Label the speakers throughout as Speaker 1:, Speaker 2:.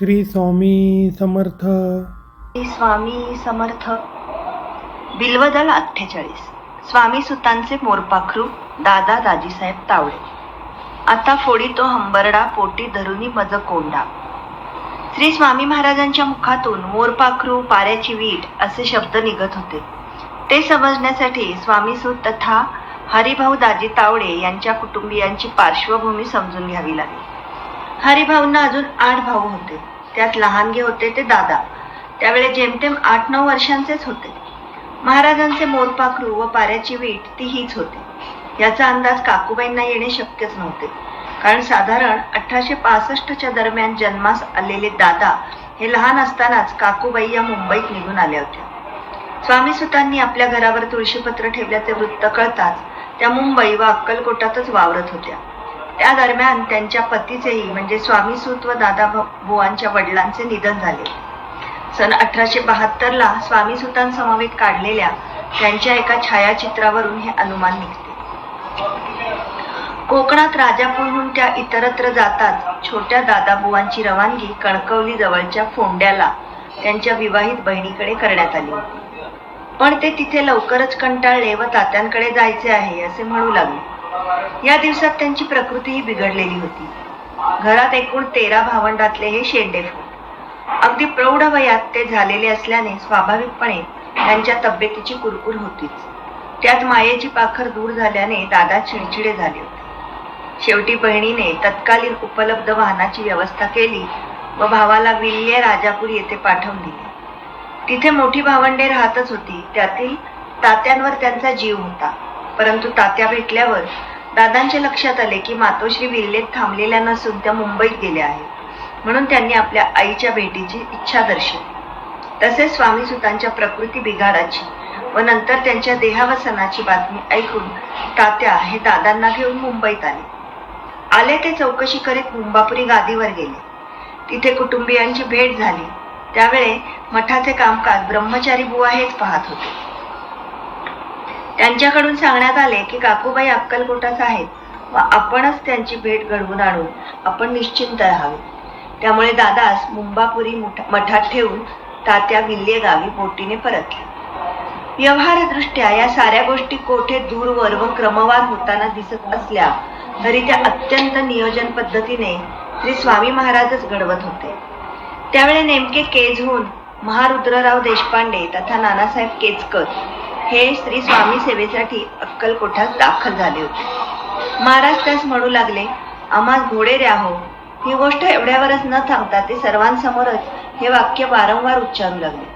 Speaker 1: श्री स्वामी समर्थ.
Speaker 2: स्वामी समर्थ. बिल्वदल अठ्ठेचाळीस. स्वामी सुतांचे मोरपाखरू दादा दाजीसाहेब तावडे. आता फोडी तो हंबरडा पोटी धरुनी मज कोंडा. श्री स्वामी महाराजांच्या मुखातून मोरपाखरू पाऱ्याची वीट असे शब्द निघत होते. ते समजण्यासाठी स्वामीसूत तथा हरिभाऊ दाजी तावडे यांच्या कुटुंबियांची पार्श्वभूमी समजून घ्यावी लागली. हरिभाऊंना अजून आठ भाऊ होते. त्यात लहानगे होते ते दादा. त्यावेळी जेमतेम आठ नऊ वर्षांचेच होते. महाराजांचे मोरपाखरू व पाऱ्याची वीट ती हीच होती. याचा अंदाज काकूबाईंना येणे शक्यच नव्हते. कारण साधारण अठराशे पासष्टच्या दरम्यान जन्मास आलेले दादा हे लहान असतानाच काकूबाई या मुंबईत निघून आल्या होत्या. स्वामी सुतांनी आपल्या घरावर तुळशीपत्र ठेवल्याचे वृत्त कळताच त्या मुंबई व अक्कलकोटातच वावरत होत्या. त्या दरम्यान त्यांच्या पतीचेही म्हणजे स्वामीसूत व दादा बुवांच्या वडिलांचे निधन झाले. सन अठराशे बहात्तर ला स्वामीसुतांसमवेत काढलेल्या त्यांच्या एका छायाचित्रावरून हे अनुमान निघते. कोकणात राजापूरहून त्या इतरत्र जातात छोट्या दादाबुवांची रवानगी कणकवली जवळच्या फोंड्याला त्यांच्या विवाहित बहिणीकडे करण्यात आली. होती पण ते तिथे लवकरच कंटाळले व तात्यांकडे जायचे आहे असे म्हणू लागले. या दिवसात त्यांची प्रकृतीही बिघडलेली होती. घरात एकूण तेरा भावंडातले हे शेंडेफूट अगदी प्रौढ वयात ते झालेले असल्याने स्वाभाविकपणे त्यांच्या तब्येतीची कुरकुर होतीच. त्यात मायेची पाखर दूर झाल्याने दादा चिडचिडे झाले होते. शेवटी बहिणीने तत्कालीन उपलब्ध वाहनाची व्यवस्था केली व भावाला विल्ये राजापूर येथे पाठवून दिले. तिथे मोठी भावंडे राहतच होती. त्यातील तात्यांवर त्यांचा जीव होता. परंतु तात्या भेटल्यावर दादांच्या लक्षात आले की मातोश्री विल्लेत थांबलेल्या नसून त्या मुंबईत गेल्या आहेत. म्हणून त्यांनी आपल्या आईच्या भेटीची इच्छा दर्शवली. तसेच स्वामी सुतांच्या प्रकृती बिघाडाची व नंतर त्यांच्या देहावसनाची बातमी ऐकून तात्या हे दादांना घेऊन मुंबईत आले. आले ते चौकशी करीत मुंबापुरी गादीवर गेले. तिथे कुटुंबियांची भेट झाली. त्यावेळे मठाचे कामकाज ब्रह्मचारी बुवा हेच पाहत होते. त्यांच्याकडून सांगण्यात आले की काकूबाई अक्कलकोटाच आहेत. व आपणच त्यांची भेट घडवून आणून आपण निश्चिंत राहावे. त्यामुळे दादास मुंबापुरी मठात ठेवून तात्या विल्ले गावी बोटीने परतले. व्यवहारदृष्ट्या या साऱ्या गोष्टी कोठे दूरवर व क्रमवार होताना दिसत असल्या तरी त्या अत्यंत नियोजन पद्धतीने श्री स्वामी महाराजच घडवत होते. त्यावेळी नेमके केज होऊन महारुद्रराव देशपांडे तथा नानासाहेब केजकर हे श्री स्वामी सेवेसाठी अक्कलकोठात दाखल झाले होते. महाराज त्यास म्हणू लागले आम्हा घोडे द्या हो. ही गोष्ट एवढ्यावरच न थांबता ते सर्वांसमोरच हे वाक्य वारंवार उच्चारू लागले.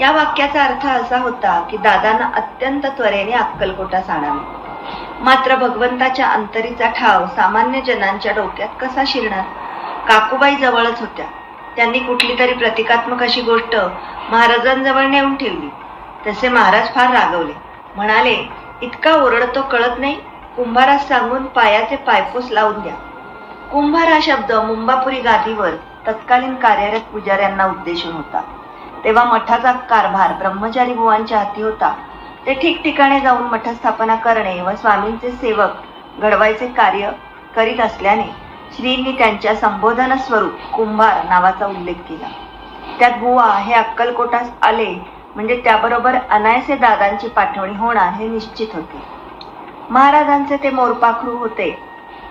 Speaker 2: या वाक्याचा अर्थ असा होता की दादांना अत्यंत त्वरेने अक्कलकोटास आणावे मात्र भगवंताच्या अंतरीचा ठाव सामान्य जनांच्या डोक्यात कसा शिरणार? काकूबाई जवळच होत्या. त्यांनी कुठली तरी प्रतिकात्मक अशी गोष्ट महाराजांजवळ नेऊन ठेवली. तसे महाराज फार रागवले. म्हणाले इतका ओरडतो कळत नाही? कुंभारास सांगून पायाचे पायपूस लावून द्या. कुंभार हा शब्द मुंबापुरी गादीवर तत्कालीन कार्यरत पुजाऱ्यांना उद्देशून होता. तेव्हा मठाचा कारभार ब्रह्मचारी बुवांच्या हाती होता. ते ठिकठिकाणी जाऊन मठ स्थापना करणे व स्वामींचे सेवक घडवायचे कार्य करीत असल्याने श्रींनी त्यांच्या संबोधन स्वरूप कुंभार नावाचा उल्लेख केला. त्यात बुवा हे अक्कलकोटास आले म्हणजे त्याबरोबर अनायसे दादांची पाठवणी होणार हे निश्चित होते. महाराजांचे ते मोरपाखरू होते.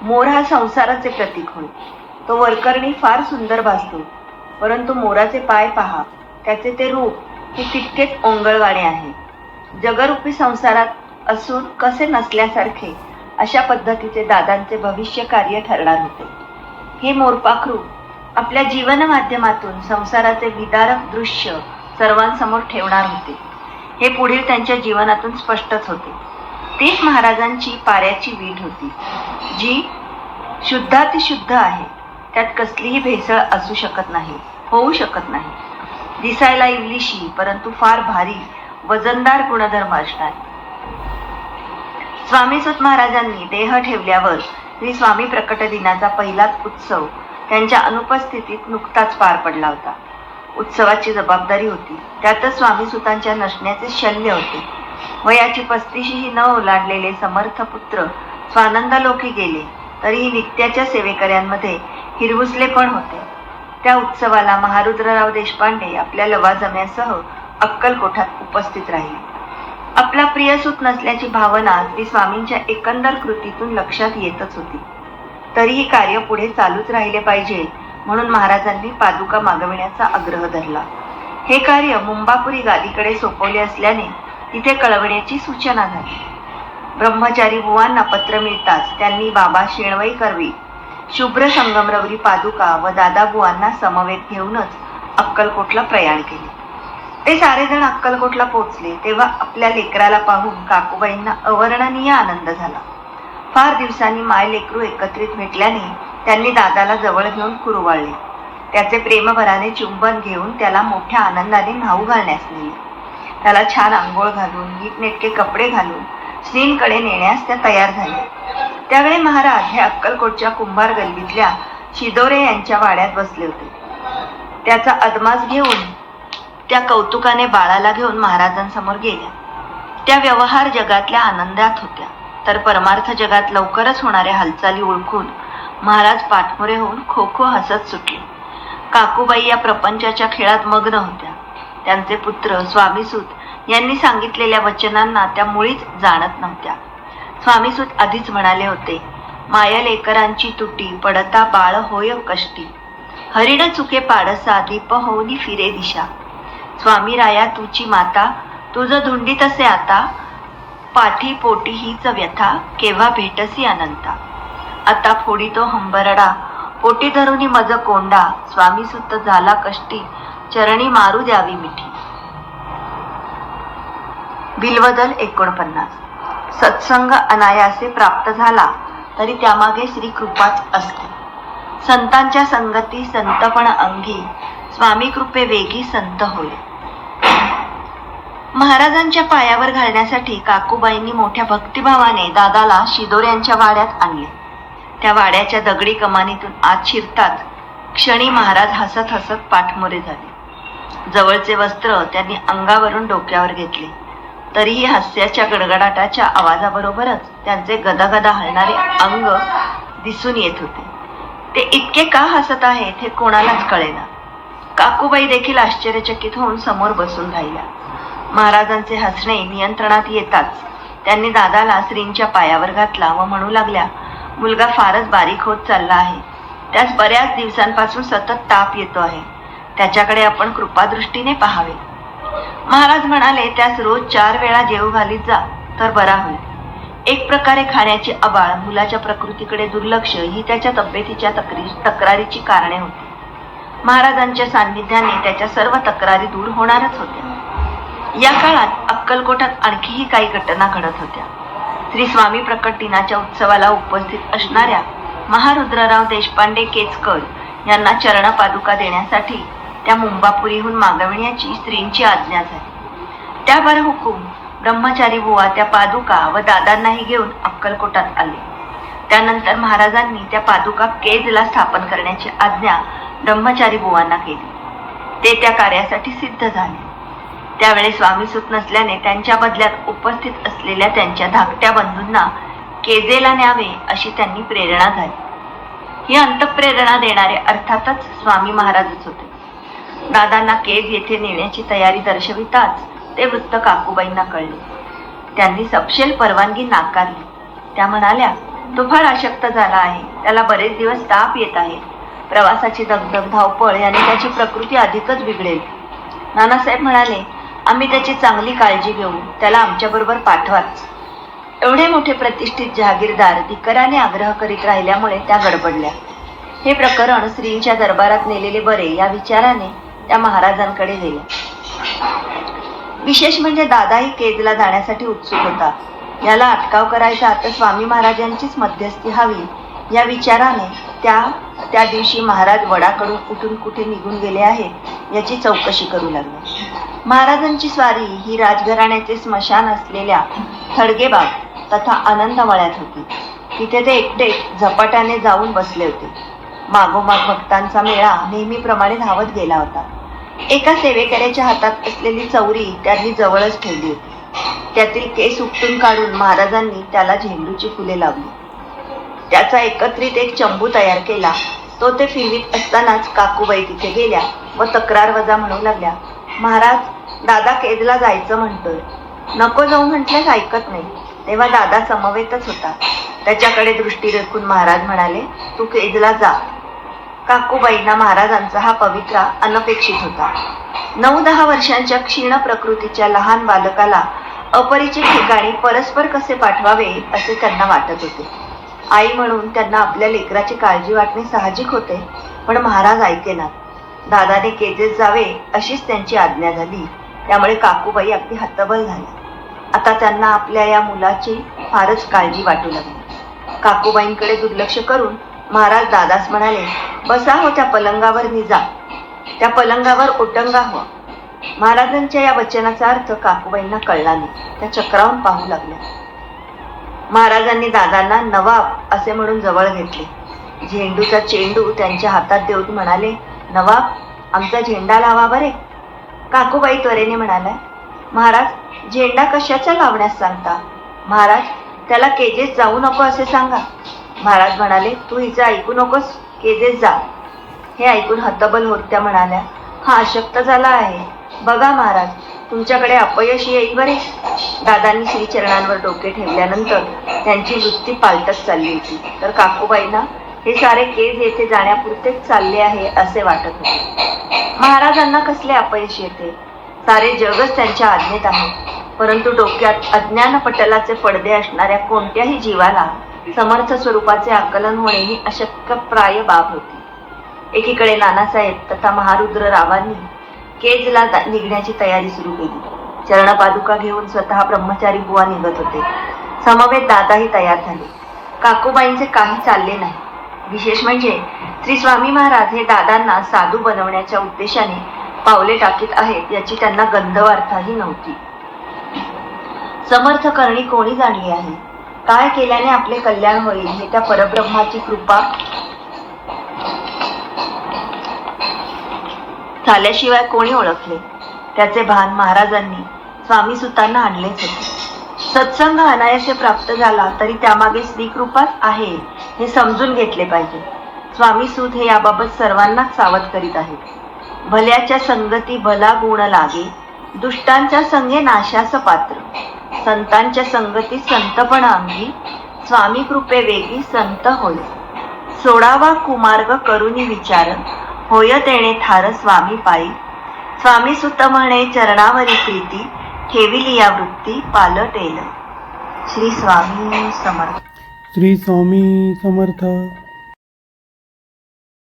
Speaker 2: मोर हा संसाराचे प्रतीक होय. तो वरकरणी फार सुंदर भासतो. परंतु मोराचे पाय पहा. त्याचे ते रूप हे तितकेच ओंगळवाणे आहे. जगरूपी संसारात असून कसे नसल्यासारखे अशा पद्धतीचे दादांचे भविष्य कार्य ठरणार होते. हे मोरपाखरू आपल्या जीवन माध्यमातून संसाराचे विदारक दृश्य सर्वांसमोर ठेवणार होते. हे पुढील त्यांच्या जीवनातून स्पष्टच होते. तीच महाराजांची पाऱ्याची वीट होती. जी शुद्धातिशुद्ध आहे. त्यात कसलीही भेसळ असू शकत नाही होऊ शकत नाही. दिसायला इवलीशी परंतु फार भारी वजनदार गुणधर्म असणार स्वामीसुत महाराजांनी देह ठेवल्यावर श्री स्वामी प्रकट दिनाचा पहिलाच उत्सव त्यांच्या अनुपस्थितीत नुकताच पार पडला होता. उत्सवाची जबाबदारी होती. त्यातच स्वामीसुतांच्या नसण्याचे शल्य होते. वयाची पस्तीशीही न ओलांडलेले समर्थ पुत्र स्वानंदालोकी गेले. तरीही नित्याच्या सेवेकऱ्यांमध्ये हिरवुसले पण होते. त्या उत्सवाला महारुद्रराव देशपांडे आपल्या लवाजम्यासह अक्कलकोठात उपस्थित राहिले. आपला प्रियसूत नसल्याची भावना अगदी स्वामींच्या एकंदर कृतीतून लक्षात येतच होती. तरीही कार्य पुढे चालूच राहिले पाहिजे म्हणून महाराजांनी पादुका मागविण्याचा आग्रह धरला. हे कार्य मुंबापुरी गादीकडे सोपवले असल्याने तिथे कळवण्याची सूचना झाली. ब्रह्मचारी बुवांना पत्र मिळताच त्यांनी बाबा शेणवई करवी शुभ्र संगमरवरी पादुका व दादा बुवांना समवेत घेऊनच अक्कलकोटला प्रयाण केले. ते सारेजण अक्कलकोटला पोहोचले तेव्हा आपल्या लेकराला पाहून काकूबाईंना अवर्णनीय आनंद झाला. फार दिवसांनी माय लेकरू एकत्रित भेटल्याने त्यांनी दादाला जवळ घेऊन कुरवाळले. त्याचे प्रेमभराने चुंबन घेऊन त्याला मोठ्या आनंदाने न्हाऊ घालण्यास नेले. त्याला छान आंघोळ घालून नीटनेटके कपडे घालून श्रींकडे नेण्यास त्या तयार झाल्या. त्यावेळी महाराज हे अक्कलकोटच्या कुंभार गल्लीतल्या शिदोरे यांच्या वाड्यात बसले होते. त्याचा अदमास घेऊन त्या कौतुकाने बाळाला घेऊन महाराजांसमोर गेल्या. त्या व्यवहार जगातल्या आनंदात होत्या. तर परमार्थ जगात लवकरच होणाऱ्या हालचाली ओळखून महाराज पाठमोरे होऊन खो खो हसत सुटले. काकूबाई या प्रपंचाच्या खेळात मग्न होत्या. त्यांचे पुत्र स्वामीसूत यांनी सांगितलेल्या वचनांना त्या मुळीच जाणत नव्हत्या. स्वामीसूत आधीच म्हणाले होते माया लेकरांची तुटी पडता बाळ होय कष्टी. हरिण चुके पाडसा दीप होऊनी फिरे दिशा. स्वामी राया तुची माता तुझ धुंडीत असे आता पाठी पोटी हीच व्यथा केव्हा भेटसी अनंता. आता फोडी तो हंबरडा. पोटी धरुनी मज कोंडा. स्वामी सुत झाला कष्टी. चरणी मारू द्यावी मिठी. बिलवदल एकोणपन्नास. सत्संग अनायासे प्राप्त झाला तरी त्यामागे श्री कृपाच असते. संतांच्या संगती संतपण अंगी. स्वामी कृपे वेगी संत होय. महाराजांच्या पायावर घालण्यासाठी काकूबाईंनी मोठ्या भक्तिभावाने दादाला शिदोऱ्यांच्या वाड्यात आणले. त्या वाड्याच्या दगडी कमानीतून आत शिरताच क्षणी महाराज हसत हसत पाठमोरे झाले. जवळचे वस्त्र त्यांनी अंगावरून डोक्यावर घेतले. तरीही हास्याच्या गडगडाटाच्या आवाजाबरोबरच त्यांचे गदागदा हलणारे अंग दिसून येत होते. ते इतके का हसत आहेत हे कोणालाच कळेना. काकूबाई देखील आश्चर्यचकित होऊन समोर बसून राहिल्या. महाराजांचे हसणे नियंत्रणात येताच त्यांनी दादाला श्रींच्या पायावर घातला व म्हणू लागल्या मुलगा फारच बारीक होत चालला आहे. त्यास बऱ्याच दिवसांपासून सतत ताप येतो आहे. त्याच्याकडे आपण कृपादृष्टीने पाहावे. महाराज म्हणाले त्यास रोज चार वेळा जेव घालीत जा तर बरा होईल. एक प्रकारे खाण्याची अबाळ मुलाच्या प्रकृतीकडे दुर्लक्ष ही त्याच्या तब्येतीच्या तक्री तक्रारीची कारणे होती. महाराजांच्या सान्निध्याने त्याच्या सर्व तक्रारी दूर होणारच होत्या. या काळात अक्कलकोटात आणखीही काही घटना घडत होत्या. श्री स्वामी प्रकट दिनाच्या उत्सवाला उपस्थित असणाऱ्या महारुद्रराव देशपांडे केचकर यांना चरणपादुका देण्यासाठी त्या मुंबापुरीहून मागविण्याची स्त्रींची आज्ञा झाली. त्यावर हुकूम ब्रह्मचारी बुवा त्या पादुका व दादांनाही घेऊन अक्कलकोटात आले. त्यानंतर महाराजांनी त्या पादुका केजला स्थापन करण्याची आज्ञा ब्रह्मचारी बुवांना केली. ते त्या कार्यासाठी सिद्ध झाले. त्यावेळी स्वामी सुत नसल्याने त्यांच्या बदल्यात उपस्थित असलेल्या त्यांच्या धाकट्या बंधूंना केजेला न्यावे अशी त्यांनी प्रेरणा झाली. ही अंतप्रेरणा देणारे अर्थातच स्वामी महाराजच होते. दादांना केज येथे नेण्याची तयारी दर्शविताच ते वृत्त काकूबाईंना कळले. त्यांनी सपशेल परवानगी नाकारली. त्या म्हणाल्या तो फार अशक्त झाला आहे. त्याला बरेच दिवस ताप येत आहे. प्रवासाची दगदग धावपळ याने त्याची प्रकृती अधिकच बिघडेल. नानासाहेब म्हणाले आम्ही त्याची चांगली काळजी घेऊन त्याला आमच्याबरोबर पाठवाच एवढे मोठे प्रतिष्ठित जहागीरदार धिकराने आग्रह करीत राहिल्यामुळे त्या गडबडल्या. हे प्रकरण श्रींच्या दरबारात नेलेले बरे या विचाराने त्या महाराजांकडे गेल्या. विशेष म्हणजे दादाही केजला जाण्यासाठी उत्सुक होता. याला अटकाव करायचा तर स्वामी महाराजांचीच मध्यस्थी हवी. या विचाराने त्या त्या दिवशी महाराज वडाकडून कुठून कुठे निघून गेले आहेत याची चौकशी करू लागले. महाराजांची स्वारी ही राजघराण्याचे स्मशान असलेल्या थडगेबाग तथा आनंदमळ्यात होती. तिथे ते एकटे झपाट्याने जाऊन बसले होते. मागोमाग भक्तांचा मेळा नेहमीप्रमाणे धावत गेला होता. एका सेवेकऱ्याच्या हातात असलेली चौरी त्यांनी जवळच ठेवली होती. त्यातील केस उपटून काढून महाराजांनी त्याला झेंडूची फुले लावली. त्याचा एकत्रित एक चंबू तयार केला तो ते फिरवीत असतानाच काकूबाई तिथे गेल्या व तक्रार वजा म्हणू लागल्या. महाराज दादा केजला जायचं म्हणतोय. नको जाऊ म्हटल्यास ऐकत नाही. तेव्हा दादा समवेतच होता. त्याच्याकडे दृष्टी रेखून महाराज म्हणाले तू केजला जा. काकूबाईंना महाराजांचा हा पवित्रा अनपेक्षित होता. नऊ दहा वर्षांच्या क्षीण प्रकृतीच्या लहान बालकाला अपरिचित ठिकाणी परस्पर कसे पाठवावे असे त्यांना वाटत होते. आई म्हणून त्यांना आपल्या लेकराची काळजी वाटणे साहजिक होते पण महाराज ऐकेनात. दादाने केजेस जावे अशीच त्यांची आज्ञा झाली. त्यामुळे काकूबाई अगदी हतबल झाल्या आता त्यांना आपल्या या मुलाची फारच काळजी वाटू लागली. काकूबाईंकडे दुर्लक्ष करून महाराज दादास म्हणाले बसा हो त्या पलंगावर निजा त्या पलंगावर ओटंगा हो. महाराजांच्या या वचनाचा अर्थ काकूबाईंना कळला नाही. त्या चक्रावून पाहू लागल्या. महाराजांनी दादांना नवाब असे म्हणून जवळ घेतले. झेंडूचा चेंडू त्यांच्या हातात देऊन म्हणाले नवाब आमचा झेंडा लावा बरे. काकूबाई त्वरेने म्हणाल्या महाराज झेंडा कशाच्या लावण्यास सांगता? महाराज त्याला केजेस जाऊ नको असे सांगा. महाराज म्हणाले तू हिचं ऐकू नकोस केजेस जा. हे ऐकून हतबल होत त्या म्हणाल्या हा अशक्त झाला आहे. बघा महाराज तुमच्याकडे अपयश येईल बरे. दादांनी श्रीचरणांवर डोके ठेवल्यानंतर त्यांची वृत्ती पालटत चालली होती. तर काकूबाईंना हे सारे केज येथे जाण्यापुरतेच चालले आहे असे वाटत होते. महाराजांना कसले अपयश येते? सारे जगच त्यांच्या आज्ञेत आहे. परंतु डोक्यात अज्ञान पटलाचे पडदे असणाऱ्या कोणत्याही जीवाला समर्थ स्वरूपाचे आकलन होणे ही अशक्यप्राय बाब होती. एकीकडे नानासाहेब तथा महारुद्र रावांनी केजला निघण्याची तयारी सुरू केली. चरणपादुका घेऊन स्वतः ब्रह्मचारी बुवा निघत होते. समवेत दादाही तयार झाले. काकूबाईंचे काही चालले नाही. विशेष म्हणजे श्री स्वामी महाराज हे दादांना साधू बनवण्याच्या उद्देशाने पावले टाकीत आहेत याची त्यांना गंधवार्थाही नव्हती. समर्थ करणी कोणी जाणली आहे? काय केल्याने आपले कल्याण होईल हे त्या परब्रह्माची कृपा? झाल्याशिवाय कोणी ओळखले? त्याचे भान महाराजांनी स्वामी सुतांना आणलेच होते. सत्संग अनायसे प्राप्त झाला तरी त्यामागे स्त्रीकृपाच आहे हे समजून घेतले पाहिजे. स्वामी सूत हे याबाबत सर्वांनाच सावध करीत आहेत. भल्याच्या संगती भला गुण लागे दुष्टांच्या संगे नाशास पात्र. संतांच्या संगती संतपण अंगी स्वामी कृपे वेगी संत होय. सोडावा कुमार्ग करुनी विचार होय तेणे थार स्वामी पायी. स्वामी सुत म्हणे चरणावरी प्रीती ठेविली या वृत्ती पालटेल. श्री स्वामी समर्थ.
Speaker 1: श्री स्वामी समर्थ.